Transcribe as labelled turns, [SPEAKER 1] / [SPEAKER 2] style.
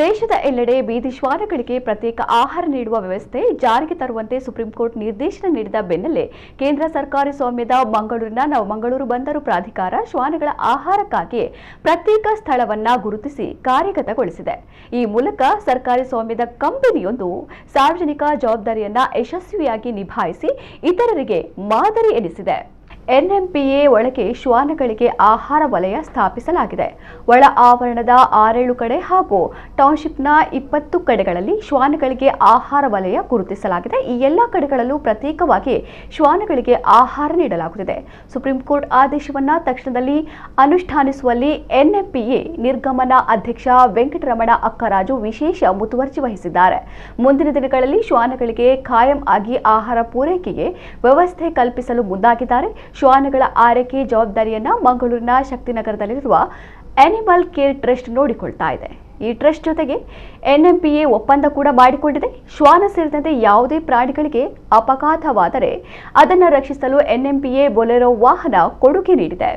[SPEAKER 1] ದೇಶದ ಎಲ್ಲೆಡೆ ಬೀದಿ ಶ್ವಾನಗಳಿಗೆ ಪ್ರತ್ಯೇಕ ಆಹಾರ ನೀಡುವ ವ್ಯವಸ್ಥೆ ಜಾರಿಗೆ ತರುವಂತೆ ಸುಪ್ರೀಂ ಕೋರ್ಟ್ ನಿರ್ದೇಶನ ನೀಡಿದ ಬೆನ್ನಲ್ಲೇ ಕೇಂದ್ರ ಸರ್ಕಾರಿ ಸ್ವಾಮ್ಯದ ಮಂಗಳೂರಿನ ನವಮಂಗಳೂರು ಬಂದರು ಪ್ರಾಧಿಕಾರ ಶ್ವಾನಗಳ ಆಹಾರಕ್ಕಾಗಿ ಪ್ರತ್ಯೇಕ ಸ್ಥಳವನ್ನ ಗುರುತಿಸಿ ಕಾರ್ಯಗತಗೊಳಿಸಿದೆ. ಈ ಮೂಲಕ ಸರ್ಕಾರಿ ಸ್ವಾಮ್ಯದ ಕಂಪನಿಯೊಂದು ಸಾರ್ವಜನಿಕ ಜವಾಬ್ದಾರಿಯನ್ನ ಯಶಸ್ವಿಯಾಗಿ ನಿಭಾಯಿಸಿ ಇತರರಿಗೆ ಮಾದರಿ ಎನಿಸಿದೆ. ಎನ್ಎಂಪಿಎ ಒಳಗೆ ಶ್ವಾನಗಳಿಗೆ ಆಹಾರ ವಲಯ ಸ್ಥಾಪಿಸಲಾಗಿದೆ. ಒಳ ಆವರಣದ ಆರೇಳು ಕಡೆ ಹಾಗೂ ಟೌನ್ಶಿಪ್ನ ಇಪ್ಪತ್ತು ಕಡೆಗಳಲ್ಲಿ ಶ್ವಾನಗಳಿಗೆ ಆಹಾರ ವಲಯ ಗುರುತಿಸಲಾಗಿದೆ. ಈ ಎಲ್ಲ ಕಡೆಗಳಲ್ಲೂ ಪ್ರತ್ಯೇಕವಾಗಿ ಶ್ವಾನಗಳಿಗೆ ಆಹಾರ ನೀಡಲಾಗುತ್ತಿದೆ. ಸುಪ್ರೀಂ ಕೋರ್ಟ್ ಆದೇಶವನ್ನ ತಕ್ಷಣದಲ್ಲಿ ಅನುಷ್ಠಾನಿಸುವಲ್ಲಿ ಎನ್ಎಂಪಿಎ ನಿರ್ಗಮನ ಅಧ್ಯಕ್ಷ ವೆಂಕಟರಮಣ ಅಕ್ಕರಾಜು ವಿಶೇಷ ಮುತುವರ್ಜಿ ವಹಿಸಿದ್ದಾರೆ. ಮುಂದಿನ ದಿನಗಳಲ್ಲಿ ಶ್ವಾನಗಳಿಗೆ ಖಾಯಂ ಆಗಿ ಆಹಾರ ಪೂರೈಕೆಗೆ ವ್ಯವಸ್ಥೆ ಕಲ್ಪಿಸಲು ಮುಂದಾಗಿದ್ದಾರೆ. ಶ್ವಾನಗಳ ಆರೈಕೆ ಜವಾಬ್ದಾರಿಯನ್ನು ಮಂಗಳೂರಿನ ಶಕ್ತಿನಗರದಲ್ಲಿರುವ ಅನಿಮಲ್ ಕೇರ್ ಟ್ರಸ್ಟ್ ನೋಡಿಕೊಳ್ತಾ ಇದೆ. ಈ ಟ್ರಸ್ಟ್ ಜೊತೆಗೆ ಎನ್ಎಂಪಿಎ ಒಪ್ಪಂದ ಕೂಡ ಮಾಡಿಕೊಂಡಿದೆ. ಶ್ವಾನ ಸೇರಿದಂತೆ ಯಾವುದೇ ಪ್ರಾಣಿಗಳಿಗೆ ಅಪಘಾತವಾದರೆ ಅದನ್ನು ರಕ್ಷಿಸಲು ಎನ್ಎಂಪಿಎ ಬೊಲೆರೋ ವಾಹನ ಕೊಡುಗೆ ನೀಡಿದೆ.